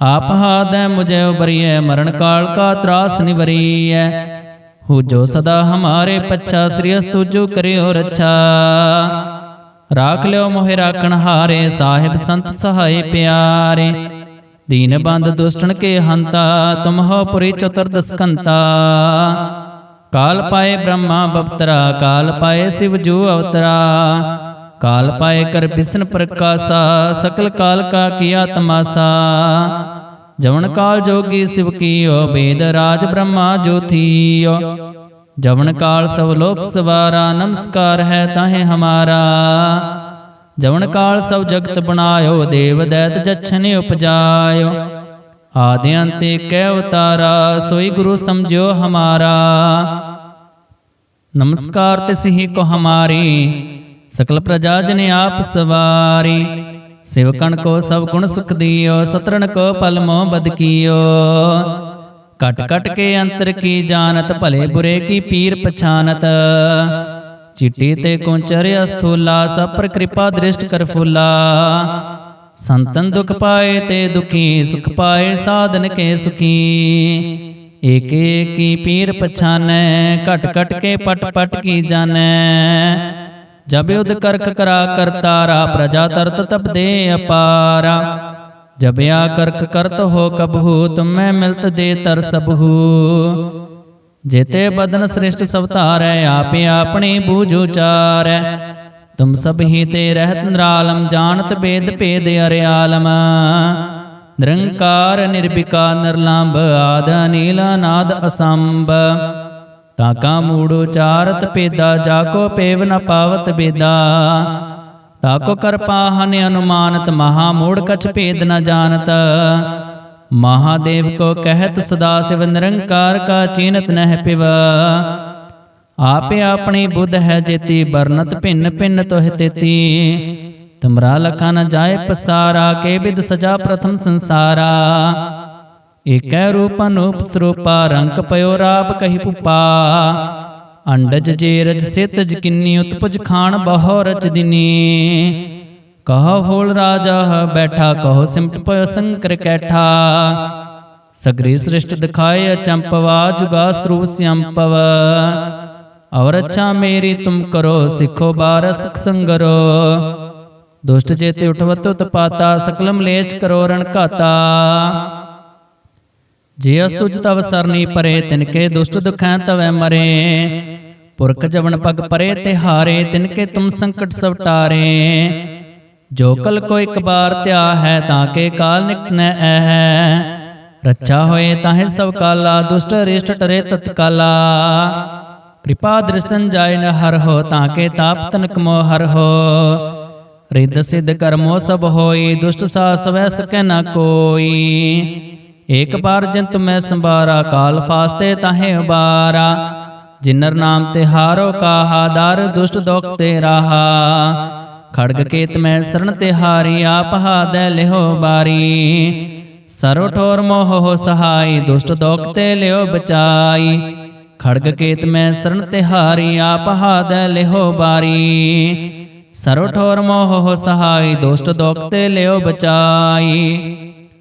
ਆਪ ਹਾਦੈ ਮੁਝੇ ਉਬਰੀਐ, ਮਰਨ ਕਾਲ ਕਾ ਤਰਾਸ ਨਿਵਰੀਐ। ਹੂ ਜੋ ਸਦਾ ਹਮਾਰੇ ਪੱਛਾ, ਸ੍ਰੀ ਅਸ ਤੁਜੋ ਕਰਿਓ ਰਾਖ ਲਿਓ ਮੋਹਿ ਰਾਖਣ ਹਾਰੇ, ਸਾਹਿਬ ਸੰਤ ਸਹਾਈ ਪਿਆਰੇ। ਦੀਨ ਬੰਦ ਦੁਸ਼ਟਨ ਕੇ ਹੰਤਾ, ਤੁਮ ਹੋ ਪੁਰੀ ਚਤੁਰਦਸ ਕੰਤਾ ਕਾਲ ਪਾਏ ਬ੍ਰਹਮਾ ਬਪਤਰਾ, ਕਾਲ ਪਾਏ ਸਿਵ ਜੂ ਅਵਤਰਾ। ਕਾਲ ਪਾਏ ਕਰ ਬਿਸਨ ਪ੍ਰਕਾਸ਼ਾ, ਸਕਲ ਕਾਲ ਕਾ ਕੀਆ ਤਮਾਸਾ ਜਵਨ ਕਾਲ ਜੋਗੀ ਸਿਵ ਕੀਓ, ਬੇਦ ਰਾਜ ਬ੍ਰਹਮਾ ਜੋਥੀਓ ਜਵਨ ਕਾਲ ਸਭ ਲੋਕ ਸਵਾਰਾ, ਨਮਸਕਾਰ ਹੈ ਤਾਹੇ ਹਮਾਰਾ। ਜਵਨ ਕਾਲ ਸਭ ਜਗਤ ਬਣਾਇਓ, ਦੇਵ ਦੈਤ ਜਛਨਿ ਉਪਜਾਇਓ। ਆਦਿ ਅੰਤੇ ਕੈ ਉਤਾਰਾ ਸੋਈ ਗੁਰੂ ਸਮਝਿਓ ਹਮਾਰਾ। ਨਮਸਕਾਰ ਤਿਸ ਹੀ ਕੋ ਹਮਾਰੀ। ਸਕਲ ਪ੍ਰਜਾ ਜਨ ਆਪ ਸਵਾਰੀ। ਸਿਵਕਣ ਕੋ ਸਭ ਗੁਣ ਸੁਖ ਦਿਓ ਸਤਰਨ ਕੋ ਪਲ ਮੋ ਬਦ ਕੀਓ। ਕਟ ਕਟ ਕੇ ਅੰਤਰ ਕੀ ਜਾਣਤ, ਭਲੇ ਬੁਰੇ ਕੀ ਪੀਰ ਪਛਾਨਤ। ਚਿੱਟੀ ਤੇ ਕੁੰਚਰ ਅਸਥੂਲਾ, ਸਭ ਪਰ ਕਿਰਪਾ ਦ੍ਰਿਸ਼ਟ ਕਰ ਫੁੱਲਾ। ਸੰਤਨ ਦੁਖ ਪਾਏ ਤੇ ਦੁਖੀ, ਸੁਖ ਪਾਏ ਸਾਧਨ ਕੇ ਸੁਖੀ। ਏਕ ਏਕੀ ਪੀਰ ਪਛਾਨੈ, ਘਟ ਘਟ ਕੇ ਪਟ ਪਟ ਕੀ ਜਾਣੈ। ਜਬ ਉਦ ਕਰਖ ਕਰਾ ਕਰਤਾਰਾ ਪ੍ਰਜਾ ਤਰਤ ਤਬ ਦੇ ਅਪਾਰਾ। ਜਬ ਆ ਕਰਤ ਹੋ ਕਬਹੂ ਤੁਮੈ ਮਿਲਤ ਦੇ ਤਰ ਸਬਹੂ। ਜੇਤੇ ਬਦਨ ਸ੍ਰਿਸ਼ਟ ਸਭ ਆਪੇ ਆਪਣੀ ਬੂਝ ਉਚਾਰੈ। ਤੁਮ ਸਭ ਹੀ ਤੇ ਰਹਿਤ ਨਿਰਾਲਮ, ਜਾਣਤ ਬੇਦ ਭੇਦ ਅਰਿਆਲਮ। ਨਿਰੰਕਾਰ ਨਿਰਭਿਕਾ ਨਿਰਲੰਭ, ਆਦ ਨੀਲ ਨਾਦ ਅਸੰਭ। ਤਾਕਾ ਮੂੜ ਉਚਾਰਤ ਪੇਦਾ, ਜਾ ਕੋ ਪੇਵ ਨ ਪਾਵਤ ਬੇਦਾ। ਤਾਕੋ ਕਰ ਪਾਹਨ ਅਨੁਮਾਨਤ, ਮਹਾ ਮੂੜ ਕਛ ਭੇਦ ਨ ਜਾਣਤ। ਮਹਾਦੇਵ ਕੋ ਕਹਿਤ, ਸਦਾ ਸਿਵ ਨਿਰੰਕਾਰ ਕਾ ਚੀਨਤ ਨਹਿ ਪਿਵ। ਆਪੇ ਆਪਣੀ ਬੁੱਧ ਹੈ ਜੇਤੀ ਬਰਨਤ ਭਿੰਨ ਭਿੰਨ ਤੋਹਿ ਤੇਤੀ। ਤੁਮਰਾ ਲਖਾ ਨ ਜਾਏ ਪਸਾਰਾ, ਕੇ ਬਿਦ ਸਜਾ ਪ੍ਰਥਮ ਸੰਸਾਰਾ। ਏਕੈ ਰੂਪ ਅਨੂਪ ਸਰੂਪਾ, ਰੰਗ ਪਇਓ ਰਾਪ ਕਹੀ ਪੁਪਾ। ਅੰਡਜ ਜੇ ਰਜ ਸਿਤ ਜਕਿਨੀ ਉਤਪਜ ਖਾਨ ਬਹੁ ਰਚ ਦਿਨੀ। ਕਹੋ ਹੋਲ ਰਾਜਾ ਬੈਠਾ, ਕਹੋ ਸਿਮਟ ਪਇ ਸੰਕਰ ਕੈਠਾ। ਸਗਰੀ ਸ੍ਰਿਸ਼ਟ ਦਿਖਾਏ ਅਚੰਪਵਾ ਜੁਗਾ ਸਰੂਪ ਸਿਅੰਪਵ ਔਰ ਅੱਛਾ ਮੇਰੀ ਤੁਮ ਕਰੋ, ਸਿੱਖੋ ਬਾਰ ਸਿਖ ਸੰਗਰੋ। ਦੁਸ਼ਟ ਚੇਤੇ ਉਠਵਤ ਉਤਪਾਤਾ, ਸਕਲਮ ਲੇਚ ਕਰੋ ਰਣ ਘਾਤਾ। ਜੇ ਅਸਤੁਜ ਤਵ ਸਰਨੀ ਪਰੇ ਤਿਨਕੇ ਦੁਸ਼ਟ ਦੁਖੈ ਤਵੈ ਮਰੇ। ਪੁਰਖ ਜਵਨ ਪਗ ਪਰੇ ਤੇ ਹਾਰੇ ਤਿਨਕੇ ਤੁਮ ਸੰਕਟ ਸਭ ਟਾਰੇ ਜੋ ਕਲ ਕੋ ਇੱਕ ਬਾਰ ਧਿਆ ਹੈ ਤਾਂ ਕੇ ਕਾਲ ਨਿਕਟ ਨ ਹੈ ਰੱਛਾ ਹੋਏ ਤਾਹੇ ਸਭ ਕਾਲਾ ਦੁਸ਼ਟ ਰਿਸ਼ਟ ਟਰੇ ਤਤਕਾਲਾ। ਕਿਰਪਾ ਦ੍ਰਿਸ਼ਤਨ ਜਾਇ ਨ ਹਰ ਹੋ ਤਾਂ ਕੇ ਤਾਪ ਤਨਕ ਮੋ ਹਰ ਹੋ। ਰਿੱਧ ਸਿੱਧ ਕਰਮੋ ਸਭ ਹੋਈ ਦੁਸ਼ਟ ਸਾ ਸਵੈ ਸਕੈ ਨ ਕੋਈ। ਏਕ ਬਾਰ ਜਿੰਤ ਮੈਂ ਸੰਭਾਰਾ ਕਾਲ ਫਾਸਤੇ ਤਾਹੇ ਉਬਾਰਾ। ਜਿਨਰ ਨਾਮ ਤੇ ਹਾਰੋ ਕਾਹਾ ਦਰ ਦੁਸ਼ਟ ਦੁਖ ਤੇ ਰਾਹਾ। ਖੜਗ ਕੇਤ ਮੈਂ ਸਰਣ ਤੇ ਹਾਰੀ ਆਪ ਹਾਦੈ ਲਿਹੋ ਬਾਰੀ। ਸਰੋ ਠੋਰ ਮੋਹ ਹੋ ਸਹਾਈ ਦੁਸ਼ਟ ਦੁਖ ਤੇ ਲਿਓ ਬਚਾਈ। ਖੜਗ ਕੇਤ ਮੈਂ ਸਰਣ ਤੇ ਹਾਰੀ ਆਪ ਹਾਦੈ ਲਿਹੋ ਬਾਰੀ। ਸਰੋ ਠੋਰ ਮੋਹ ਹੋ ਸਹਾਈ ਦੁਸ਼ਟ ਦੁਖ ਤੇ ਲਿਓ ਬਚਾਈ।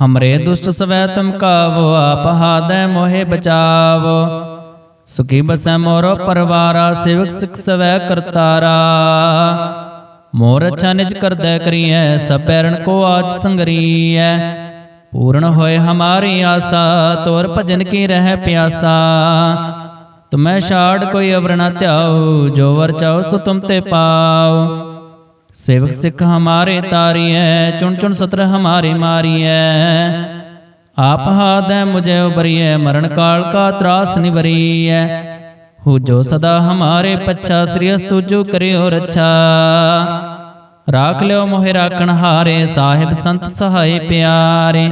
ਹਮਰੇ ਦੁਸ਼ਟ ਸਵੈ ਤੁਮ ਕਾਵੋ ਆਪ ਹਾਦੈ ਮੋਹਿ ਬਚਾਵੋ ਸੁਖੀ ਬਸੈ ਮੋਰੋ ਪਰਵਾਰਾ ਸੇਵਕ ਸਿਖ ਸਵੈ ਕਰਤਾਰਾ ਮੋਰ ਅੱਛਾ ਨਿਜ ਕਰਦੈ ਕਰੀਐ ਸਭ ਪੈਰਣ ਕੋ ਆਜ ਸੰਗਰੀਐ ਪੂਰਨ ਹੋਏ ਹਮਾਰੀ ਆਸਾ ਤੋਰ ਭਜਨ ਕੀ ਰਹਿ ਪਿਆਸਾ ਤੁਮੈ ਛਾੜ ਕੋਈ ਅਵਰ ਨ ਧਿਆਉ ਜੋ ਵਰ ਚਾਉ ਸੋ ਤੁਮ ਤੇ ਪਾਉ ਸੇਵਕ ਸਿੱਖ ਹਮਾਰੇ ਤਾਰੀਐ ਚੁਣ ਚੁਣ ਸਤਰ ਹਮਾਰੇ ਮਾਰੀਐ। ਆਪ ਹਾਦੈ ਮੁਝੇ ਉਬਰੀਐ ਮਰਨ ਕਾਲ ਕਾ ਤਰਾਸ ਨਿਵਰੀਐ। ਹੋ ਜੋ ਸਦਾ ਹਮਾਰੇ ਪੱਛਾ ਸ੍ਰੀ ਅਸਤੁ ਜੋ ਕਰਿਓ ਰੱਛਾ। ਰਾਖ ਲਿਓ ਮੋਹਿ ਰਾਖਣ ਹਾਰੇ ਸਾਹਿਬ ਸੰਤ ਸਹਾਈ ਪਿਆਰੇ।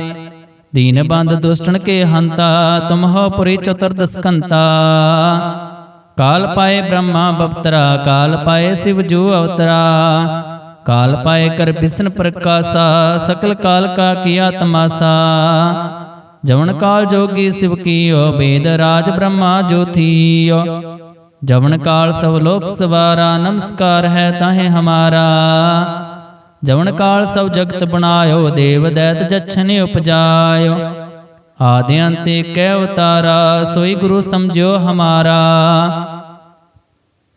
ਦੀਨ ਬੰਦ ਦੁਸ਼ਟਨ ਕੇ ਹੰਤਾ ਤੁਮ ਹੋ ਪੁਰੀ ਚਤੁਰਦਸ ਕੰਤਾ ਕਾਲ ਪਾਏ ਬ੍ਰਹਮਾ ਬਪਤਰਾ ਕਾਲ ਪਾਏ ਸਿਵ ਜੂ ਅਵਤਰਾ। ਕਾਲ ਪਾਏ ਕਰ ਬਿਸਨ ਪ੍ਰਕਾਸ਼ਾ ਸਕਲ ਕਾਲ ਕਾ ਕੀਆ ਤਮਾਸਾ ਜਵਨ ਕਾਲ ਜੋਗੀ ਸਿਵ ਕੀਓ ਬੇਦ ਰਾਜ ਬ੍ਰਹਮਾ ਜੋਥੀਓ ਜਵਨ ਕਾਲ ਸਭ ਲੋਕ ਸਵਾਰਾ ਨਮਸਕਾਰ ਹੈ ਤਾਹੇ ਹਮਾਰਾ ਜਵਨ ਕਾਲ ਸਭ ਜਗਤ ਬਣਾਇਓ ਦੇਵ ਦੈਤ ਜਛਨੇ ਉਪਜਾਇਓ ਆਦਿ ਅੰਤੇ ਕੈ ਉਤਾਰਾ ਸੋਈ ਗੁਰੂ ਸਮਝਿਓ ਹਮਾਰਾ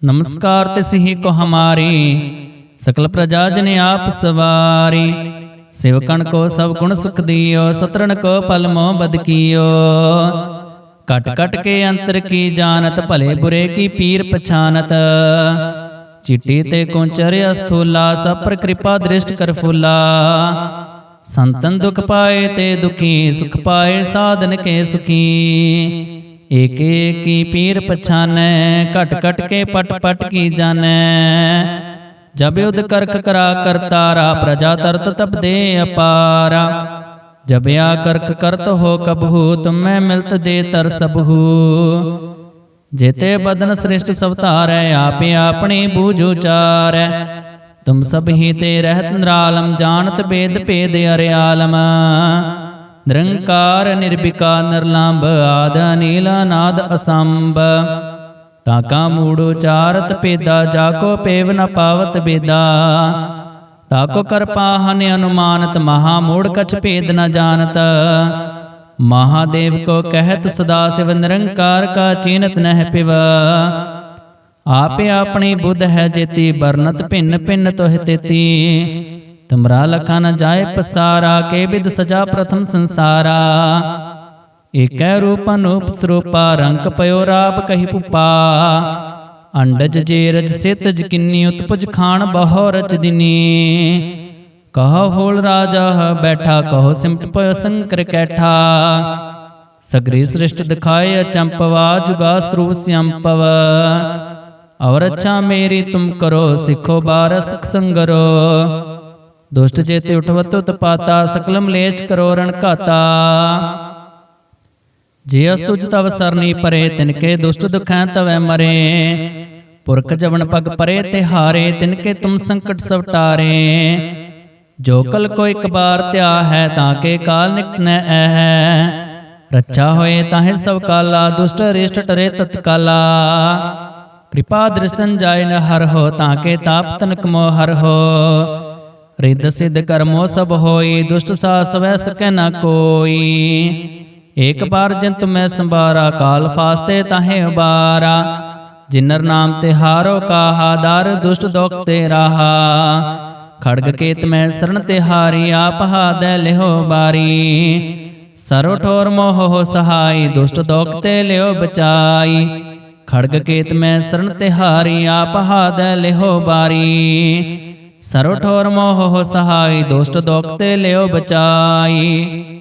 ਨਮਸਕਾਰ ਤਿਸ ਹੀ ਕੋ ਹਮਾਰੀ ਸਕਲ ਪ੍ਰਜਾ ਜਨ ਆਪ ਸਵਾਰੀ। ਸਿਵਕਣ ਕੋ ਸਭ ਗੁਣ ਸੁਖ ਦਿਓ, ਸਤਰਣ ਕੋ ਪਲ ਮੋ ਬਦ ਕੀਓ। ਕਟ ਕਟ ਕੇ ਅੰਤਰ ਕੀ ਜਾਣਤ, ਭਲੇ ਬੁਰੇ ਕੀ ਪੀਰ ਪਛਾਨਤ। ਚਿੱਟੀ ਤੇ ਕੁੰਚਰ ਅਸਥੂਲਾ, ਸਭ ਪਰ ਕਿਰਪਾ ਦ੍ਰਿਸ਼ਟ ਕਰ ਫੁਲਾ। ਸੰਤਨ ਦੁਖ ਪਾਏ ਤੇ ਦੁਖੀ, ਸੁਖ ਪਾਏ ਸਾਧਨ ਕੇ ਸੁਖੀ। ਏਕ ਏਕੀ ਪੀਰ ਪਛਾਨੈ, ਘਟ ਘਟ ਕੇ ਪਟ ਪਟ ਕੀ ਜਾਣੈ। ਜਬ ਯੁਧ ਕਰਖ ਕਰਾ ਕਰਤਾਰਾ ਪ੍ਰਜਾ ਤਰਤ ਤਬ ਦੇ ਅਪਾਰਾ। ਜਬ ਕਰਖ ਕਰਤ ਹੋ ਕਬਹੂ ਤੁਮੈ ਮਿਲਤ ਦੇ ਤਰ ਸਬਹੂ ਜੇਤੇ ਬਦਨ ਸ੍ਰਿਸ਼ਟ ਸਭ ਆਪੇ ਆਪਣੀ ਬੂਝ ਉਚਾਰੈ। ਤੁਮ ਸਭ ਹੀ ਤੇ ਰਹਿਤ ਨਿਰਾਲਮ, ਜਾਣਤ ਬੇਦ ਭੇਦ ਅਰਿਆਲਮ। ਨਿਰੰਕਾਰ ਨਿਰਭਿਕਾ ਨਿਰਲੰਭ, ਆਦ, ਅਨੀਲ ਨਾਦ ਅਸੰਭ। ਤਾਕਾ ਮੂੜ ਉਚਾਰਤ ਪੇਦਾ ਜਾਕੋ ਪੇਵ ਨ ਪਾਵਤ ਬੇਦਾ। ਤਾਕੋ ਕਰ ਪਾਹਨ ਅਨੁਮਾਨਤ, ਮਹਾ ਮੂੜ ਕਛ ਭੇਦ ਨ ਜਾਣਤ। ਮਹਾਦੇਵ ਕੋ ਕਹਿਤ, ਸਦਾ ਸਿਵ ਨਿਰੰਕਾਰ ਕਾ ਚੀਨਤ ਨਹਿ ਪਿਵ। ਆਪੇ ਆਪਣੀ ਬੁੱਧ ਹੈ ਜੇਤੀ ਬਰਨਤ ਭਿੰਨ ਭਿੰਨ ਤੋਹਿ ਤੇਤੀ। ਤੁਮਰਾ ਲਖਾ ਨ ਜਾਏ ਪਸਾਰਾ, ਕੇ ਬਿਦ ਸਜਾ ਪ੍ਰਥਮ ਸੰਸਾਰਾ। ਏਕੈ ਰੂਪ ਅਨੂਪ ਸਰੂਪਾ, ਰੰਗ ਪਇਓ ਰਾਪ ਕਹੀ ਪੁਪਾ। ਅੰਡਜ ਜੇ ਰਜ ਸਿਤ ਜਕਿਨੀ ਉਤਪਜ ਖਾਨ ਬਹੁ ਰਚ ਦਿਨੀ। ਕਹੋ ਹੋਲ ਰਾਜਾ ਬੈਠਾ, ਕਹੋ ਸਿਮਟ ਪਇ ਸੰਕਰ ਕੈਠਾ। ਸਗਰੀ ਸ੍ਰਿਸ਼ਟ ਦਿਖਾਏ ਅਚੰਪਵਾ ਜੁਗਾ ਸਰੂਪ ਸਿਅੰਪਵ ਔਰ ਅੱਛਾ ਮੇਰੀ ਤੁਮ ਕਰੋ, ਸਿੱਖੋ ਬਾਰ ਸਿਖ ਸੰਗਰੋ। ਦੁਸ਼ਟ ਚੇਤੇ ਉਠਵਤ ਉਤਪਾਤਾ, ਸਕਲਮ ਲੇਚ ਕਰੋ ਰਣ ਘਾਤਾ। ਜੇ ਅਸ ਤੁਜ ਤਵ ਸਰਨੀ ਪਰੇ ਤਿਨਕੇ ਦੁਸ਼ਟ ਦੁਖੈ ਤਵੈ ਮਰੇ। ਪੁਰਖ ਜਵਨ ਪਗ ਪਰੇ ਤੇ ਹਾਰੇ ਤਿਨਕੇ ਤੁਮ ਸੰਕਟ ਸਭ ਟਾਰੇ ਜੋ ਕਲ ਕੋ ਇੱਕ ਬਾਰ ਧਿਆ ਹੈ ਤਾਂ ਕੇ ਕਾਲ ਨਿਕਨੈ ਐ ਰੱਛਾ ਹੋਏ ਤਾਹੇ ਸਭ ਕਾਲਾ ਦੁਸ਼ਟ ਰਿਸ਼ਟ ਟਰੇ ਤਤਕਾਲਾ ਕਿਰਪਾ ਦ੍ਰਿਸ਼ਤਨ ਜਾਇ ਨ ਹਰ ਹੋ ਤਾਂ ਕੇ ਤਾਪ ਤਨਕ ਮੋ ਹਰ ਹੋ। ਰਿੱਧ ਸਿੱਧ ਕਰਮੋ ਸਭ ਹੋਈ ਦੁਸ਼ਟ ਸਾ ਸਵੈ ਸਕੈ ਨ ਕੋਈ। ਏਕ ਬਾਰ ਜਿੰਤ ਮੈਂ ਸੰਭਾਰਾ, ਕਾਲ ਫਾਸਤੇ ਤਾਹੇ ਉਬਾਰਾ। ਜਿਨਰ ਨਾਮ ਤੇ ਹਾਰੋ ਕਾਹਾ, ਦਰ ਦੁਸ਼ਟ ਦੁਖ ਤੇ ਰਾਹਾ। ਖੜਗ ਕੇਤ ਮੈਂ ਸਰਨ ਤੇ ਹਾਰੀ, ਆਪ ਹਾਦੈ ਲਿਹੋ ਬਾਰੀ। ਸਰੋ ਠੋਰ ਮੋਹ ਹੋ ਸਹਾਈ, ਦੁਸ਼ਟ ਦੁਖ ਤੇ ਲਿਓ ਬਚਾਈ। ਖੜਗ ਕੇਤ ਮੈਂ ਸਰਨ ਤੇ ਹਾਰੀ, ਆਪ ਹਾਦੈ ਲਿਹੋ ਬਾਰੀ। ਸਰੋ ਠੋਰ ਮੋਹ ਹੋ ਸਹਾਈ, ਦੁਸ਼ਟ ਦੁਖ ਤੇ ਲਿਓ ਬਚਾਈ।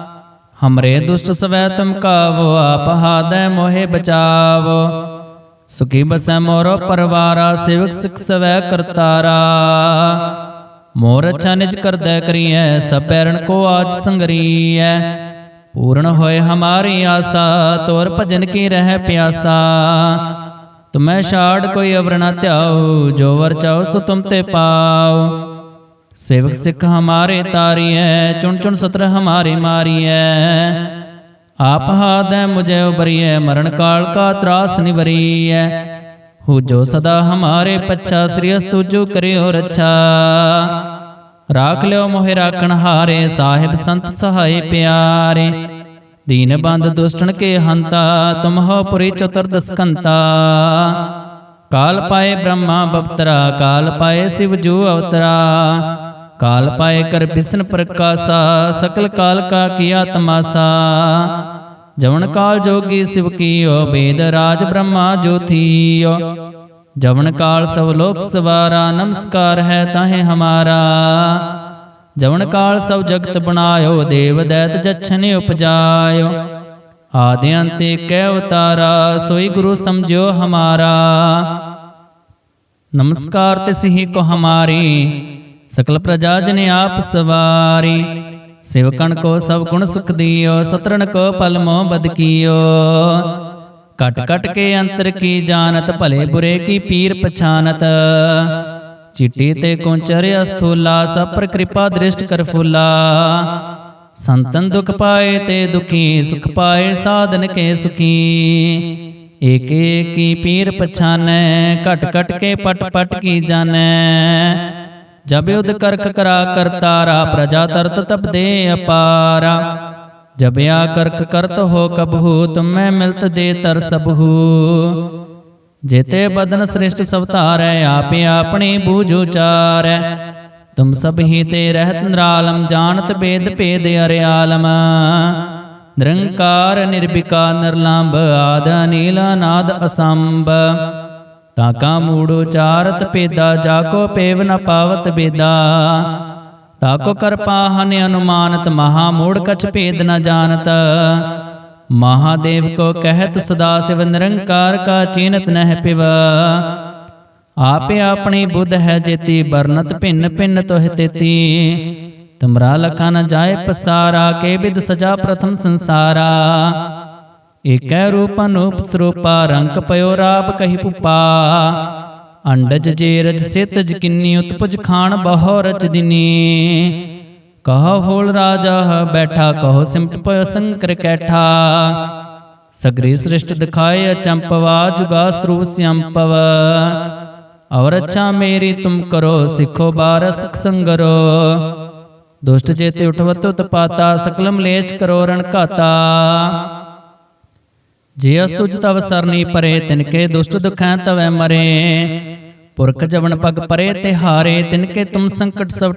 ਹਮਰੇ ਦੁਸ਼ਟ ਸਵੈ ਤੁਮ ਕਾਵੋ ਆਪ ਹਾਦੈ ਮੋਹਿ ਬਚਾਵੋ ਸੁਖੀ ਬਸੈ ਮੋਰ ਪਰਵਾਰਾ ਸੇਵਕ ਸਿਖ ਸਵੈ ਕਰਤਾਰਾ ਮੋਰ ਅੱਛਾ ਨਿਜ ਕਰਦੈ ਕਰੀਐ ਸਭ ਪੈਰਣ ਕੋ ਆਜ ਸੰਗਰੀਐ ਪੂਰਨ ਹੋਏ ਹਮਾਰੀ ਆਸਾ ਤੋਰ ਭਜਨ ਕੀ ਰਹਿ ਪਿਆਸਾ ਤੁਮੈ ਛਾੜ ਕੋਈ ਅਵਰ ਨ ਧਿਆਉ ਜੋ ਵਰ ਚਾਉ ਸੋ ਤੁਮ ਤੇ ਪਾਉ ਸੇਵਕ ਸਿੱਖ ਹਮਾਰੇ ਤਾਰੀਐ ਚੁਣ ਚੁਣ ਸਤਰ ਹਮਾਰੇ ਮਾਰੀਐ। ਆਪ ਹਾਦੈ ਮੁਝੇ ਉਬਰੀਐ ਮਰਨ ਕਾਲ ਕਾ ਤਰਾਸ ਨਿਵਰੀਐ। ਹੂ ਜੋ ਸਦਾ ਹਮਾਰੇ ਪੱਛਾ ਸ੍ਰੀ ਅਸਤੁ ਜੋ ਕਰਿਓ ਰੱਛਾ। ਰਾਖ ਲਿਓ ਮੋਹਿ ਰਾਖਣ ਹਾਰੇ ਸਾਹਿਬ ਸੰਤ ਸਹਾਈ ਪਿਆਰੇ। ਦੀਨ ਬੰਦ ਦੁਸ਼ਟਨ ਕੇ ਹੰਤਾ ਤੁਮ ਹੋ ਪੁਰੀ ਚਤੁਰਦਸ ਕੰਤਾ ਕਾਲ ਪਾਏ ਬ੍ਰਹਮਾ ਬਪਤਰਾ ਕਾਲ ਪਾਏ ਸਿਵ ਜੂ ਅਵਤਰਾ। ਕਾਲ ਪਾਏ ਕਰ ਬਿਸ਼ਨ ਪ੍ਰਕਾਸ਼ਾ ਸਕਲ ਕਾਲ ਕਾ ਕੀਆ ਤਮਾਸਾ ਜਵਨ ਕਾਲ ਜੋਗੀ ਸਿਵ ਕੀਓ ਬੇਦ ਰਾਜ ਬ੍ਰਹਮਾ ਜੋਥੀਓ ਜਵਨ ਕਾਲ ਸਭ ਲੋਕ ਸਵਾਰਾ ਨਮਸਕਾਰ ਹੈ ਤਾਹੇ ਹਮਾਰਾ ਜਵਨ ਕਾਲ ਸਭ ਜਗਤ ਬਣਾਇਓ ਦੇਵ ਦੈਤ ਜਛਨੇ ਉਪਜਾਇਓ ਆਦਿ ਅੰਤੇ ਕੈ ਅਵਤਾਰਾ ਸੋਈ ਗੁਰੂ ਸਮਝਿਓ ਹਮਾਰਾ ਨਮਸਕਾਰ ਤਿਸ ਹੀ ਕੋ ਹਮਾਰੀ ਸਕਲ ਪ੍ਰਜਾ ਜਨ ਆਪ ਸਵਾਰੀ। ਸਿਵਕਣ ਕੋ ਸਭ ਗੁਣ ਸੁਖ ਦਿਓ, ਸਤਰਣ ਕੋ ਪਲ ਮੋ ਬਦ ਕੀਓ। ਕਟ ਕਟ ਕੇ ਅੰਤਰ ਕੀ ਜਾਣਤ, ਭਲੇ ਬੁਰੇ ਕੀ ਪੀਰ ਪਛਾਨਤ। ਚਿੱਟੀ ਤੇ ਕੁੰਚਰ ਅਸਥੂਲਾ, ਸਭ ਪਰ ਕਿਰਪਾ ਦ੍ਰਿਸ਼ਟ ਕਰ ਫੁਲਾ। ਸੰਤਨ ਦੁਖ ਪਾਏ ਤੇ ਦੁਖੀ, ਸੁਖ ਪਾਏ ਸਾਧਨ ਕੇ ਸੁਖੀ। ਏਕ ਏਕੀ ਪੀਰ ਪਛਾਨੈ, ਘਟ ਘਟ ਕੇ ਪਟ ਪਟ ਕੀ ਜਾਣੈ। ਜਬ ਉਦ ਕਰਖ ਕਰਾ ਕਰਤਾਰਾ ਪ੍ਰਜਾ ਤਰਤ ਤਪ ਦੇ ਅਪਾਰਾ। ਜਬ ਕਰਖ ਕਰਤ ਹੋ ਕਬਹੂ, ਤੁਮੈ ਮਿਲਤ ਦੇ ਤਰ ਸਬਹੂ। ਜੇਤੇ ਬਦਨ ਸ੍ਰਿਸ਼ਟ ਸਭ ਆਪੇ ਆਪਣੀ ਬੂਝ ਉਚਾਰੈ। ਤੁਮ ਸਭ ਹੀ ਤੇ ਰਹਿਤ ਨਿਰਾਲਮ, ਜਾਣਤ ਬੇਦ ਭੇਦ ਅਰਿਆਲਮ। ਨਿਰੰਕਾਰ ਨਿਰਭਿਕਾ ਨਿਰਲੰਭ, ਆਦ ਨੀਲ ਨਾਦ ਅਸੰਭ। ਤਾਕਾ ਮੂੜ ਉਚਾਰਤ ਪੇਦਾ ਜਾਕੋ ਪੇਵ ਨ ਪਾਵਤ ਬੇਦਾ। ਤਾਕੋ ਕਰ ਪਾਹਨ ਅਨੁਮਾਨਤ, ਮਹਾ ਮੂੜ ਕਛ ਭੇਦ ਨ ਜਾਣਤ। ਮਹਾਦੇਵ ਕੋ ਕਹਿਤ, ਸਦਾ ਸਿਵ ਨਿਰੰਕਾਰ ਕਾ ਚੀਨਤ ਨਹਿ ਪਿਵ। ਆਪੇ ਆਪਣੀ ਬੁੱਧ ਹੈ ਜੇਤੀ ਬਰਨਤ ਭਿੰਨ ਭਿੰਨ ਤੋਹਿ ਤੇਤੀ। ਤੁਮਰਾ ਲਖਾ ਨ ਜਾਏ ਪਸਾਰਾ, ਕੇ ਬਿਦ ਸਜਾ ਪ੍ਰਥਮ ਸੰਸਾਰਾ। ਏਕੈ ਰੂਪ ਅਨੂਪ ਸਰੂਪਾ ਰੰਗ ਪਇਓ ਰਾਪ ਕਹੀ ਪੁਪਾ ਅੰਡਜ ਜੇ ਰਜ ਸਿਤ ਜਕਿਨੀ ਉਤਪਜ ਖਾਨ ਬਹੁ ਰਚ ਦਿਨੀ ਕਹ ਹੋਲ ਰਾਜਾ ਬੈਠਾ ਕਹੋ ਸਿਮਟ ਪਇ ਸੰਕਰ ਕੈਠਾ ਸਗਰੀ ਸ੍ਰਿਸ਼ਟ ਦਿਖਾਏ ਅਚੰਪਵਾ ਜੁਗਾ ਸਰੂਪ ਸਿਅੰਪਵ ਔਰ ਅੱਛਾ ਮੇਰੀ ਤੁਮ ਕਰੋ ਸਿੱਖੋ ਬਾਰਸ ਸੰਗਰੋ ਦੁਸ਼ਟ ਚੇਤੇ ਉਠਵਤ ਉਤਪਾਤਾ ਸਕਲਮ ਲੇਚ ਕਰੋ ਰਣ ਘਾਤਾ ਜੇ ਅਸ ਤੁਜ ਤਵ ਸਰਨੀ ਪਰੇ, ਤਿਨਕੇ ਦੁਸ਼ਟ ਦੁਖੈ ਤਵੈ ਮਰੇ। ਪੁਰਖ ਜਵਨ ਪਗ ਪਰੇ ਤੇ ਹਾਰੇ ਤਿਨਕੇ ਤੁਮ ਸੰਕਟ ਸਭ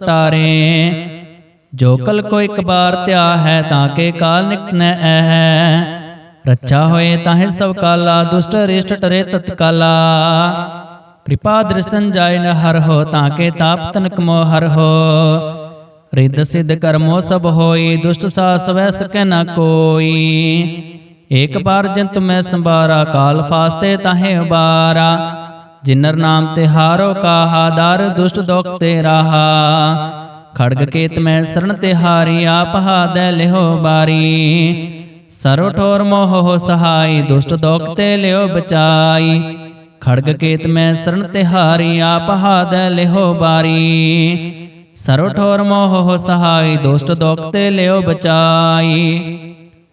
ਜੋ ਕਲ ਕੋ ਇੱਕ ਬਾਰ ਧਿਆ ਹੈ, ਤਾਂ ਕੇ ਕਾਲ ਨਿਕਨੈ ਐ ਰੱਛਾ ਹੋਏ ਤਾਹੇ ਸਭ ਕਾਲਾ, ਦੁਸ਼ਟ ਰਿਸ਼ਟ ਟਰੇ ਤਤਕਾਲਾ। ਕਿਰਪਾ ਦ੍ਰਿਸ਼ਨ ਜਾਇ ਨ ਹਰ ਹੋ, ਤਾਂ ਕੇ ਤਾਪ ਤਨਕ ਮੋ ਹਰ ਹੋ। ਰਿੱਧ ਸਿਧ ਕਰਮੋ ਸਭ ਹੋਈ, ਦੁਸ਼ਟ ਸਾ ਸਵੈ ਸਕੈ ਨ ਕੋਈ। ਏਕ ਬਾਰ ਜਿੰਤ ਮੈਂ ਸੰਭਾਰਾ, ਕਾਲ ਫਾਸਤੇ ਤਾਹੇ ਉਬਾਰਾ। ਜਿਨਰ ਨਾਮ ਤੇ ਹਾਰੋ ਕਾਹਾ, ਦਰ ਦੁਸ਼ਟ ਦੋਖ ਤੇ ਰਾਹਾ। ਖੜਗ ਕੇਤ ਮੈਂ ਸਰਣ ਤੇ ਹਾਰੀ, ਆਪ ਹਾਦੈ ਲਿਹੋ ਬਾਰੀ। ਸਰੋ ਠੋਰ ਮੋਹ ਹੋ ਸਹਾਈ, ਦੁਸ਼ਟ ਦੋਖ ਤੇ ਲਿਓ ਬਚਾਈ। ਖੜਗ ਕੇਤ ਮੈਂ ਸਰਣ ਤੇ ਹਾਰੀ, ਆਪ ਹਾਦੈ ਲਿਹੋ ਬਾਰੀ। ਸਰੋ ਠੋਰ ਮੋਹ ਹੋ ਸਹਾਈ, ਦੁਸ਼ਟ ਦੋਖ ਤੇ ਲਿਓ ਬਚਾਈ।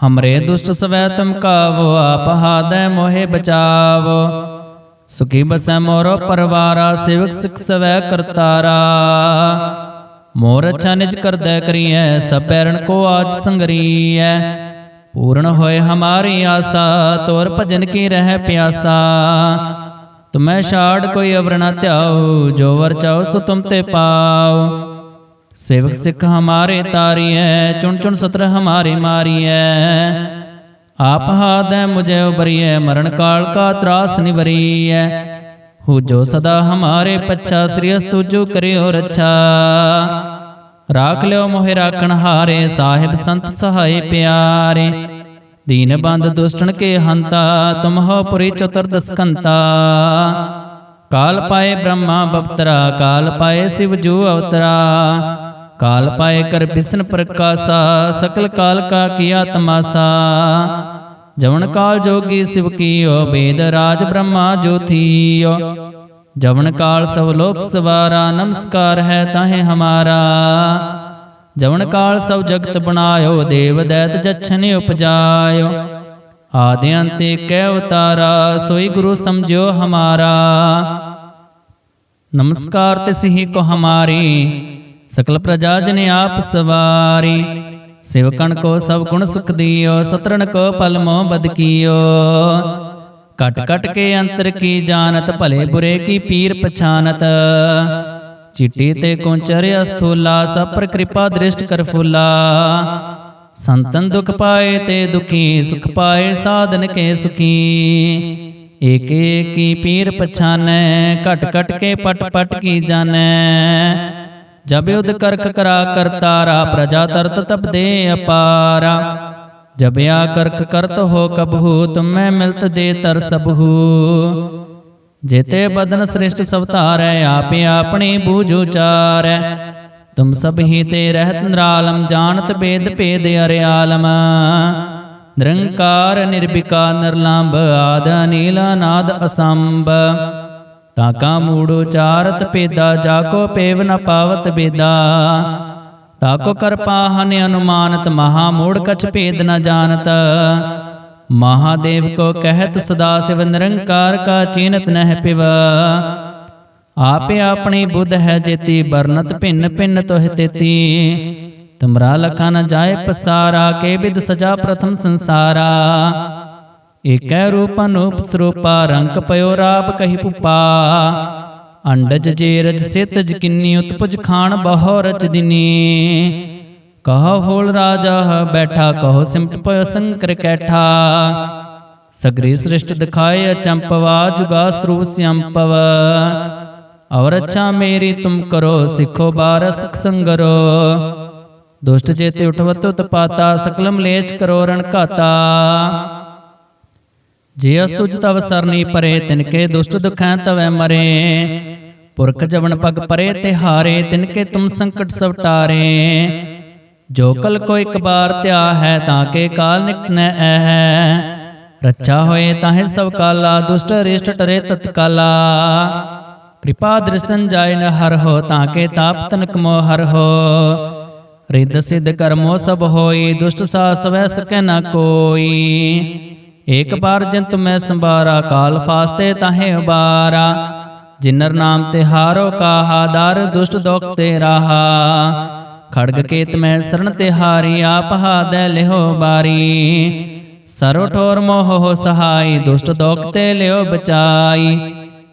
ਹਮਰੇ ਦੁਸ਼ਟ ਸਵੈ ਤੁਮ ਕਾਵੋ ਆਪ ਹਾਦੈ ਮੋਹਿ ਬਚਾਵੋ ਸੁਖੀ ਬਸੈ ਮੋਰੋ ਪਰਵਾਰਾ ਸੇਵਕ ਸਿਖ ਸਵੈ ਕਰਤਾਰਾ ਮੋਰ ਅੱਛਾ ਨਿਜ ਕਰਦੈ ਕਰੀਐ ਸਭ ਪੈਰਣ ਕੋ ਆਜ ਸੰਗਰੀਐ ਪੂਰਨ ਹੋਏ ਹਮਾਰੀ ਆਸਾ ਤੋਰ ਭਜਨ ਕੀ ਰਹਿ ਪਿਆਸਾ ਤੁਮੈ ਛਾੜ ਕੋਈ ਅਵਰ ਨ ਧਿਆਉ ਜੋ ਵਰ ਚਾਉ ਸੋ ਤੁਮ ਤੇ ਪਾਉ ਸੇਵਕ ਸਿੱਖ ਹਮਾਰੇ ਤਾਰੀਐ ਚੁਣ ਚੁਣ ਸਤਰ ਹਮਾਰੇ ਮਾਰੀਐ। ਆਪ ਹਾਦੈ ਮੁਝੇ ਉਬਰੀਐ ਮਰਨ ਕਾਲ ਕਾ ਤਰਾਸ ਨਿਵਰੀਐ। ਹੂ ਜੋ ਸਦਾ ਹਮਾਰੇ ਪੱਛਾ ਸ੍ਰੀ ਅਸਤੁ ਜੋ ਕਰਿਓ ਰੱਛਾ। ਰਾਖ ਲਿਓ ਮੋਹਿ ਰਾਖਣ ਹਾਰੇ ਸਾਹਿਬ ਸੰਤ ਸਹਾਈ ਪਿਆਰੇ। ਦੀਨ ਬੰਦ ਦੁਸ਼ਟਨ ਕੇ ਹੰਤਾ ਤੁਮ ਹੋ ਪੁਰੀ ਚਤੁਰਦਸ ਕੰਤਾ ਕਾਲ ਪਾਏ ਬ੍ਰਹਮਾ ਬਪਤਰਾ ਕਾਲ ਪਾਏ ਸਿਵ ਜੂ ਅਵਤਰਾ। ਕਾਲ ਪਾਏ ਕਰ ਬਿਸ਼ਨ ਪ੍ਰਕਾਸ਼ਾ ਸਕਲ ਕਾਲ ਕਾ ਕੀਆ ਤਮਾਸਾ ਜਵਨ ਕਾਲ ਜੋਗੀ ਸਿਵ ਕੀਓ ਬੇਦ ਰਾਜ ਬ੍ਰਹਮਾ ਜੋਥੀਓ ਜਵਨ ਕਾਲ ਸਭ ਲੋਕ ਸਵਾਰਾ ਨਮਸਕਾਰ ਹੈ ਤਾਹੇ ਹਮਾਰਾ ਜਵਨ ਕਾਲ ਸਭ ਜਗਤ ਬਣਾਇਓ ਦੇਵ ਦੈਤ ਜਛਨਿ ਉਪਜਾਇਓ ਆਦਿ ਅੰਤੇ ਕੈ ਅਵਤਾਰਾ ਸੋਈ ਗੁਰੂ ਸਮਝਿਓ ਹਮਾਰਾ ਨਮਸਕਾਰ ਤਿਸ ਹੀ ਕੋ ਹਮਾਰੀ ਸਕਲ ਪ੍ਰਜਾ ਜਨ ਆਪ ਸਵਾਰੀ। ਸਿਵਕਣ ਕੋ ਸਭ ਗੁਣ ਸੁਖ ਦਿਓ ਸਤਰਨ ਕੋ ਪਲ ਮੋ ਬਦ ਕੀਓ। ਕਟ ਕਟ ਕੇ ਅੰਤਰ ਕੀ ਜਾਣਤ, ਭਲੇ ਬੁਰੇ ਕੀ ਪੀਰ ਪਛਾਨਤ। ਚਿੱਟੀ ਤੇ ਕੁੰਚਰ ਅਸਥੂਲਾ, ਸਭ ਪਰ ਕਿਰਪਾ ਦ੍ਰਿਸ਼ਟ ਕਰ ਫੁੱਲਾ। ਸੰਤਨ ਦੁਖ ਪਾਏ ਤੇ ਦੁਖੀ, ਸੁਖ ਪਾਏ ਸਾਧਨ ਕੇ ਸੁਖੀ। ਏਕ ਏਕੀ ਪੀਰ ਪਛਾਨੈ, ਘਟ ਘਟ ਕੇ ਪਟ ਪਟ ਕੀ ਜਾਣੈ। ਜਬ ਯੁਧ ਕਰਖ ਕਰਾ ਕਰਤਾਰਾ ਪ੍ਰਜਾ ਤਰਤ ਤਬ ਦੇ ਅਪਾਰਾ। ਜਬ ਆ ਕਰਖ ਕਰਤ ਹੋ ਕਬਹੂ ਤੁਮੈ ਮਿਲਤ ਦੇ ਤਰ ਸਬਹੂ ਜੇਤੇ ਬਦਨ ਸ੍ਰਿਸ਼ਟ ਸਭ ਧਾਰੈ ਆਪੇ ਆਪਣੀ ਬੂਝੂ ਚਾਰੈ ਤੁਮ ਸਭ ਹੀ ਤੇ ਰਹਿਤ ਨਿਰਾਲਮ ਜਾਣਤ ਬੇਦ ਭੇਦ ਅਰਿਆਲਮ। ਨਿਰੰਕਾਰ ਨਿਰਭਿਕਾ ਨਿਰਲੰਭ ਆਦ ਅਨੀਲ ਨਾਦ ਅਸੰਭ। ਤਾਕਾ ਮੂੜੋ ਚਾਰਤ ਪੇਦਾ, ਜਾਕੋ ਪੇਵ ਨ ਪਾਵਤ ਬੇਦਾ। ਤਾਕੋ ਕਰ ਪਾਹਨ ਅਨੁਮਾਨਤ, ਮਹਾ ਮੂੜ ਕਛ ਭੇਦ ਨ ਜਾਣਤ। ਮਹਾਦੇਵ ਕੋ ਕਹਿਤ, ਸਦਾ ਸਿਵ ਨਿਰੰਕਾਰ ਕਾ ਚੀਨਤ ਨਹਿ ਪਿਵ। ਆਪੇ ਆਪਣੀ ਬੁੱਧ ਹੈ ਜੇਤੀ ਬਰਨਤ ਭਿੰਨ ਭਿੰਨ ਤੋਹਿ ਤੇਤੀ। ਤੁਮਰਾ ਲਖਾ ਨ ਜਾਏ ਪਸਾਰਾ, ਕੇ ਬਿਦ ਸਜਾ ਪ੍ਰਥਮ ਸੰਸਾਰਾ। ਏਕੈ ਰੂਪ ਅਨੂਪ ਸਰੂਪਾ ਰੰਗ ਪਇਓ ਰਾਪ ਕਹੀ ਪੁਪਾ। ਅੰਡਜ ਜੇ ਰਜ ਸਿਤ ਕਿੰਨੀ, ਉਤਪਜ ਖਾਨ ਬਹੁ ਰਚ ਦਿਨੀ। ਕਹੋ ਹੋਲ ਰਾਜਾ ਬੈਠਾ, ਕਹੋ ਸਿਮਟ ਪਇ ਸੰਕਰ ਕੈਠਾ। ਸਗਰੀ ਸ੍ਰਿਸ਼ਟ ਦਿਖਾਏ ਅਚੰਪਵਾ, ਜੁਗਾ ਸਰੂਪ ਸਿਅੰਪਵ ਔਰ ਅੱਛਾ ਮੇਰੀ ਤੁਮ ਕਰੋ, ਸਿੱਖੋ ਬਾਰ ਸਿਖ ਸੰਗਰੋ। ਦੁਸ਼ਟ ਜੇਤੇ ਉਠਵਤ ਉਤਪਾਤਾ, ਸਕਲਮ ਲੇਚ ਕਰੋ ਰਣ ਘਾਤਾ। ਜੇ ਅਸ ਤੁਜ ਤਵ ਸਰਨੀ ਪਰੇ, ਤਿਨਕੇ ਦੁਸ਼ਟ ਦੁਖੈ ਤਵੈ ਮਰੇ। ਪੁਰਖ ਜਵਨ ਪਗ ਪਰੇ ਤੇ ਹਾਰੇ ਤਿਨਕੇ ਤੁਮ ਸੰਕਟ ਸਭ ਜੋ ਕਲ ਕੋ ਇੱਕ ਬਾਰ ਧਿਆ ਹੈ, ਤਾਂ ਕੇ ਕਾਲ ਨਿਕਨੈ ਐ ਰੱਛਾ ਹੋਏ ਤਾਹੇ ਸਭ ਕਾਲਾ, ਦੁਸ਼ਟ ਰਿਸ਼ਟ ਟਰੇ ਤਤਕਾਲਾ। ਕਿਰਪਾ ਦ੍ਰਿਸ਼ਨ ਜਾਇ ਨ ਹਰ ਹੋ, ਤਾਂ ਕੇ ਤਾਪ ਤਨਕ ਮੋ ਹਰ ਹੋ। ਰਿੱਧ ਸਿਧ ਕਰਮੋ ਸਭ ਹੋਈ, ਦੁਸ਼ਟ ਸਾ ਸਵੈ ਸਕੈ ਨ ਕੋਈ। ਏਕ ਬਾਰ ਜਿੰਤ ਮੈਂ ਸੰਭਾਰਾ, ਕਾਲ ਫਾਸਤੇ ਤਾਹੇ ਉਬਾਰਾ। ਜਿਨਰ ਨਾਮ ਤੇ ਹਾਰੋ ਕਾਹਾ, ਦਰ ਦੁਸ਼ਟ ਦੁਖ ਤੇ ਰਾਹਾ। ਖੜਗ ਕੇਤ ਮੈਂ ਸਰਣ ਤੇ ਹਾਰੀ, ਆਪ ਹਾਦੈ ਲਿਹੋ ਬਾਰੀ। ਸਰੋ ਠੋਰ ਮੋਹ ਹੋ ਸਹਾਈ, ਦੁਸ਼ਟ ਦੁਖ ਤੇ ਲਿਓ ਬਚਾਈ।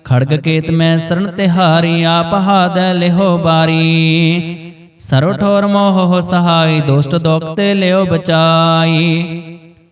ਖੜਗ ਕੇਤ ਮੈਂ ਸਰਨ ਤੇ ਹਾਰੀ, ਆਪ ਹਾਦੈ ਲਿਹੋ ਬਾਰੀ। ਸਰੋ ਠੋਰ ਮੋਹ ਹੋ ਸਹਾਈ, ਦੁਸ਼ਟ ਦੁਖ ਤੇ ਲਿਓ ਬਚਾਈ।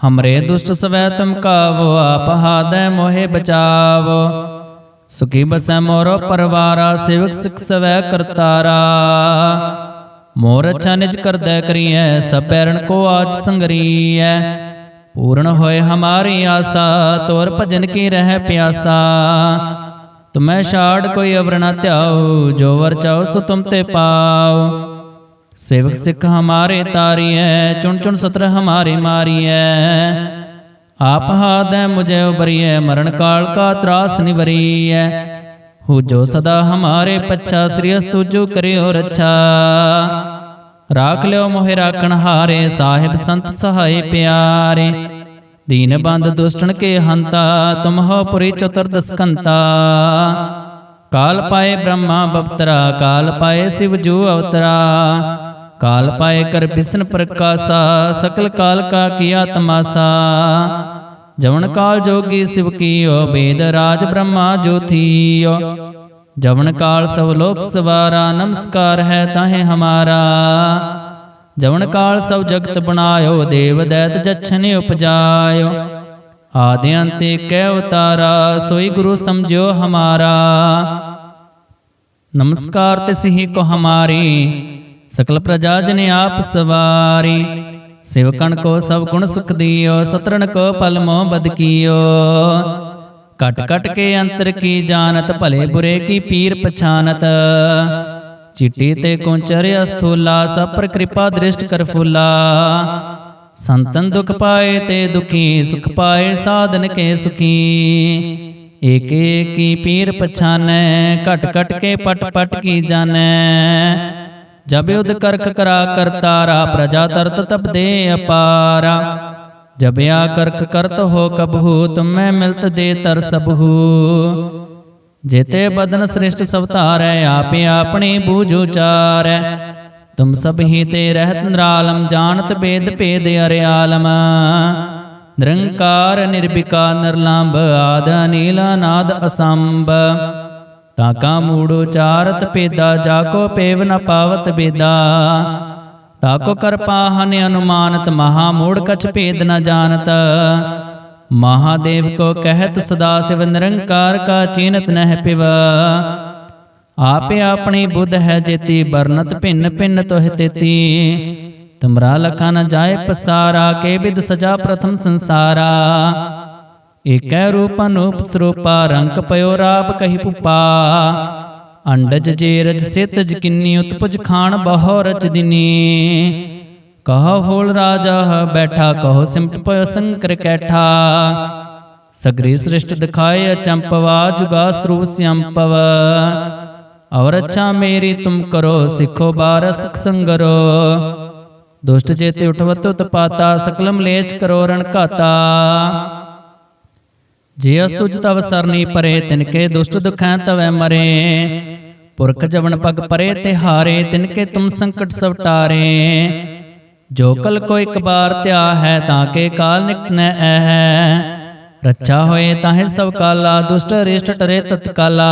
ਹਮਰੇ ਦੁਸ਼ਟ ਸਵੈ ਤੁਮ ਕਾਵੋ ਆਪ ਹਾਦੈ ਮੋਹਿ ਬਚਾਵੋ ਸੁਖੀ ਬਸੈ ਮੋਰੋ ਪਰਵਾਰਾ ਸੇਵਕ ਸਿਖ ਸਵੈ ਕਰਤਾਰਾ ਮੋਰ ਅੱਛਾ ਨਿਜ ਕਰਦੈ ਕਰੀਐ ਸਭ ਪੈਰਣ ਕੋ ਆਜ ਸੰਗਰੀਐ ਪੂਰਨ ਹੋਏ ਹਮਾਰੀ ਆਸਾ ਤੋਰ ਭਜਨ ਕੀ ਰਹਿ ਪਿਆਸਾ ਤੁਮੈ ਛਾੜ ਕੋਈ ਅਵਰ ਨ ਧਿਆਉ ਜੋ ਵਰ ਚਾਉ ਸੋ ਤੁਮ ਤੇ ਪਾਉ ਸੇਵਕ ਸਿੱਖ ਹਮਾਰੇ ਤਾਰੀਐ ਚੁਣ ਚੁਣ ਸਤਰ ਹਮਾਰੇ ਮਾਰੀਐ। ਆਪ ਹਾਦੈ ਮੁਝੇ ਉਬਰੀਐ ਮਰਨ ਕਾਲ ਕਾ ਤਰਾਸ ਨਿਵਰੀਐ। ਹੂ ਜੋ ਸਦਾ ਹਮਾਰੇ ਪੱਛਾ ਸ੍ਰੀ ਅਸ ਤੁਜੋ ਕਰਿਓ ਰੱਛਾ। ਰਾਖ ਲਿਓ ਮੋਹਿ ਰਾਖਣ ਹਾਰੇ ਸਾਹਿਬ ਸੰਤ ਸਹਾਈ ਪਿਆਰੇ। ਦੀਨ ਬੰਦ ਦੁਸ਼ਟਨ ਕੇ ਹੰਤਾ ਤੁਮ ਹੋ ਪੁਰੀ ਚਤੁਰਦਸ ਕੰਤਾ ਕਾਲ ਪਾਏ ਬ੍ਰਹਮਾ ਬਪਤਰਾ ਕਾਲ ਪਾਏ ਸਿਵ ਜੂ ਅਵਤਰਾ। ਕਾਲ ਪਾਏ ਕਰ ਬਿਸ਼ਨ ਪ੍ਰਕਾਸ਼ਾ ਸਕਲ ਕਾਲ ਕਾ ਕੀਆ ਤਮਾਸਾ ਜਵਨ ਕਾਲ ਜੋਗੀ ਸਿਵ ਕੀਓ ਬੇਦ ਰਾਜ ਬ੍ਰਹਮਾ ਜੋਥੀਓ ਜਵਨ ਕਾਲ ਸਭ ਲੋਕ ਸਵਾਰਾ ਨਮਸਕਾਰ ਹੈ ਤਾਹੇ ਹਮਾਰਾ ਜਵਨ ਕਾਲ ਸਭ ਜਗਤ ਬਣਾਇਓ ਦੇਵ ਦੈਤ ਜਛਨ ਉਪਜਾਇਓ ਆਦਿ ਅੰਤ ਕੈ ਉਤਾਰਾ ਸੋਈ ਗੁਰੂ ਸਮਝਿਓ ਹਮਾਰਾ ਨਮਸਕਾਰ ਤਿਸ ਹੀ ਕੋ ਹਮਾਰੀ ਸਕਲ ਪ੍ਰਜਾ ਜਨ ਆਪ ਸਵਾਰੀ ਸਿਵਕਣ ਕੋ ਸਭ ਗੁਣ ਸੁਖ ਦਿਓ ਸਤਰਨ ਕੋ ਪਲ ਮੋ ਬਦ ਕੀਓ। ਕਟ ਕਟ ਕੇ ਅੰਤਰ ਕੀ ਜਾਣਤ, ਭਲੇ ਬੁਰੇ ਕੀ ਪੀਰ ਪਛਾਨਤ। ਚਿੱਟੀ ਤੇ ਕੁੰਚਰ ਅਸਥੂਲਾ, ਸਭ ਪਰ ਕਿਰਪਾ ਦ੍ਰਿਸ਼ਟ ਕਰ ਫੁੱਲਾ। ਸੰਤਨ ਦੁਖ ਪਾਏ ਤੇ ਦੁਖੀ, ਸੁਖ ਪਾਏ ਸਾਧਨ ਕੇ ਸੁਖੀ। ਏਕ ਏਕੀ ਪੀਰ ਪਛਾਨੈ, ਘਟ ਘਟ ਕੇ ਪਟ ਪਟ ਕੀ ਜਾਣੈ। ਜਬ ਉਦ ਕਰਖ ਕਰਾ ਕਰਤਾਰਾ ਪ੍ਰਜਾ ਤਰਤ ਤਪ ਦੇ ਅਪਾਰਾ। ਜਬ ਆ ਕਰਖ ਕਰਤ ਹੋ ਕਬਹੂ ਤੁਮੈ ਮਿਲਤ ਦੇ ਤਰ ਸਬਹੂ ਜੇਤੇ ਬਦਨ ਸ੍ਰਿਸ਼ਟ ਸਭ ਧਾਰੈ ਆਪੇ ਆਪਣੀ ਬੂਝੂ ਚਾਰੈ ਤੁਮ ਸਭ ਹੀ ਤੇ ਰਹਿਤ ਨਿਰਾਲਮ ਜਾਣਤ ਬੇਦ ਭੇਦ ਅਰਿਆਲਮ। ਨਿਰੰਕਾਰ ਨਿਰਭਿਕਾ ਨਿਰਲੰਭ ਆਦ ਅਨੀਲ ਨਾਦ ਅਸੰਭ ਤਾਕਾ ਮੂੜੋ ਚਾਰਤ ਪੇਦਾ, ਜਾਕੋ ਪੇਵ ਨ ਪਾਵਤ ਬੇਦਾ। ਤਾਕੋ ਕਰ ਪਾਹਨ ਅਨੁਮਾਨਤ, ਮਹਾ ਮੂੜ ਕਛ ਭੇਦ ਨ ਜਾਣਤ। ਮਹਾਦੇਵ ਕੋ ਕਹਿਤ, ਸਦਾ ਸਿਵ ਨਿਰੰਕਾਰ ਕਾ ਚੀਨਤ ਨਹਿ ਪਿਵ। ਆਪੇ ਆਪਣੀ ਬੁੱਧ ਹੈ ਜੇਤੀ ਬਰਨਤ ਭਿੰਨ ਭਿੰਨ ਤੋਹਿ ਤੇਤੀ। ਤੁਮਰਾ ਲਖਾ ਨ ਜਾਏ ਪਸਾਰਾ, ਕੇ ਬਿਦ ਸਜਾ ਪ੍ਰਥਮ ਸੰਸਾਰਾ। ਏਕੈ ਰੂਪ ਅਨੂਪ ਸਰੂਪਾ ਰੰਗ ਪਇਓ ਰਾਪ ਕਹੀ ਪੁਪਾ ਅੰਡਜ ਜੇ ਰਜ ਸਿਤ ਕਿੰਨੀ ਉਤਪਜ ਖਾਨ ਬਹੁ ਰਚ ਦਿਨੀ ਕਹੋ ਹੋਲ ਰਾਜਾ ਹ ਬੈਠਾ ਕਹੋ ਸਿਮਟ ਪਇਓ ਸੰਕਰ ਕੈਠਾ ਸਗਰੀ ਸ੍ਰਿਸ਼ਟ ਦਿਖਾਏ ਅਚੰਪਵਾ ਜੁਗਾ ਸਰੂਪ ਸਿਅੰਪਵ ਔਰ ਅੱਛਾ ਮੇਰੀ ਤੁਮ ਕਰੋ ਸਿੱਖੋ ਬਾਰਸ ਸੰਗਰੋ ਦੁਸ਼ਟ ਜੇਤੇ ਉਠਵਤ ਉਤਪਾਤਾ ਸਕਲਮ ਲੇਚ ਕਰੋ ਰਣ ਘਾਤਾ ਜੇ ਅਸ ਤੁਜ ਤਵ ਸਰਨੀ ਪਰੇ, ਤਿਨਕੇ ਦੁਸ਼ਟ ਦੁਖੈ ਤਵੈ ਮਰੇ। ਪੁਰਖ ਜਵਨ ਪਗ ਪਰੇ ਤੇ ਹਾਰੇ ਤਿਨਕੇ ਤੁਮ ਸੰਕਟ ਸਭ ਜੋ ਕਲ ਕੋ ਇੱਕ ਬਾਰ ਧਿਆ ਹੈ, ਤਾਂ ਕੇ ਕਾਲ ਨਿਕਨੈ ਐ ਰੱਛਾ ਹੋਏ ਤਾਹੇ ਸਭ ਕਾਲਾ, ਦੁਸ਼ਟ ਰਿਸ਼ਟ ਟਰੇ ਤਤਕਾਲਾ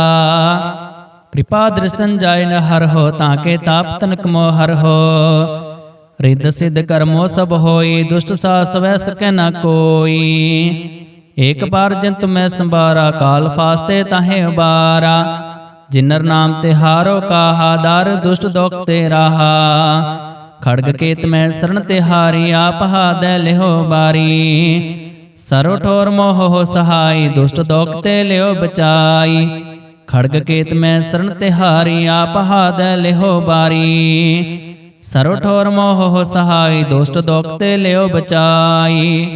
ਕਿਰਪਾ ਦ੍ਰਿਸ਼ਨ ਜਾਇ ਨ ਹਰ ਹੋ, ਤਾਂ ਕੇ ਤਾਪ ਤਨਕ ਮੋ ਹਰ ਹੋ। ਰਿੱਧ ਸਿਧ ਕਰਮੋ ਸਭ ਹੋਈ, ਦੁਸ਼ਟ ਸਾ ਸਵੈ ਸਕੈ ਨ ਕੋਈ। ਏਕ ਬਾਰ ਜੰਤ ਮੈਂ ਸੰਭਾਰਾ, ਕਾਲ ਫਾਸਤੇ ਤਾਹੇ ਉਬਾਰਾ। ਜਿਨਰ ਨਾਮ ਤੇ ਹਾਰੋ ਕਾਹਾ, ਦਰ ਦੁਸ਼ਟ ਦੁਖ ਤੇ ਰਾਹਾ। ਖੜਗ ਕੇਤ ਮੈਂ ਸਰਨ ਤੇ ਹਾਰੀ, ਆਪ ਹਾਦੈ ਲਿਹੋ ਬਾਰੀ। ਸਰੋ ਠੋਰ ਮੋਹ ਹੋ ਸਹਾਈ, ਦੁਸ਼ਟ ਦੁਖ ਤੇ ਲਿਓ ਬਚਾਈ। ਖੜਗ ਕੇਤ ਮੈਂ ਸਰਨ ਤੇ ਹਾਰੀ, ਆਪ ਹਾਦੈ ਲਿਹੋ ਬਾਰੀ। ਸਰੋ ਠੋਰ ਮੋਹ ਹੋ ਸਹਾਈ, ਦੁਸ਼ਟ ਦੁਖ ਤੇ ਲਿਓ ਬਚਾਈ।